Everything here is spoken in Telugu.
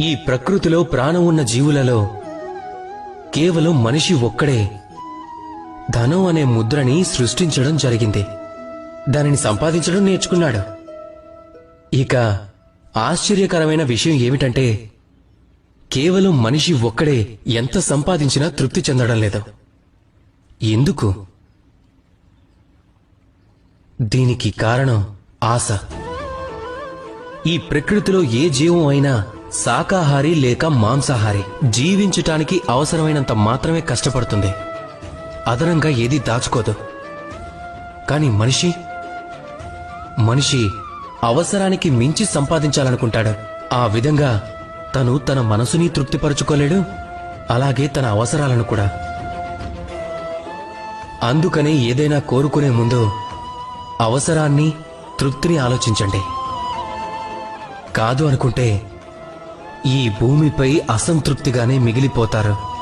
ఈ ప్రకృతిలో ప్రాణం ఉన్న జీవులలో కేవలం మనిషి ఒక్కడే ధనం అనే ముద్రని సృష్టించడం జరిగింది. దానిని సంపాదించడం నేర్చుకున్నాడు. ఇక ఆశ్చర్యకరమైన విషయం ఏమిటంటే కేవలం మనిషి ఒక్కడే ఎంత సంపాదించినా తృప్తి చెందడం లేదు. ఎందుకు? దీనికి కారణం ఆశ. ఈ ప్రకృతిలో ఏ జీవం అయినా శాకాహారి లేక మాంసాహారి జీవించటానికి అవసరమైనంత మాత్రమే కష్టపడుతుంది. అదనంగా ఏది దాచుకోదు. కానీ మనిషి మనిషి అవసరానికి మించి సంపాదించాలనుకుంటాడు. ఆ విధంగా తను తన మనసుని తృప్తిపరచుకోలేడు అలాగే తన అవసరాలను కూడా. అందుకనే ఏదైనా కోరుకునే ముందు అవసరాన్ని తృప్తిని ఆలోచించండి. కాదు అనుకుంటే ఈ భూమిపై అసంతృప్తిగానే మిగిలిపోతారు.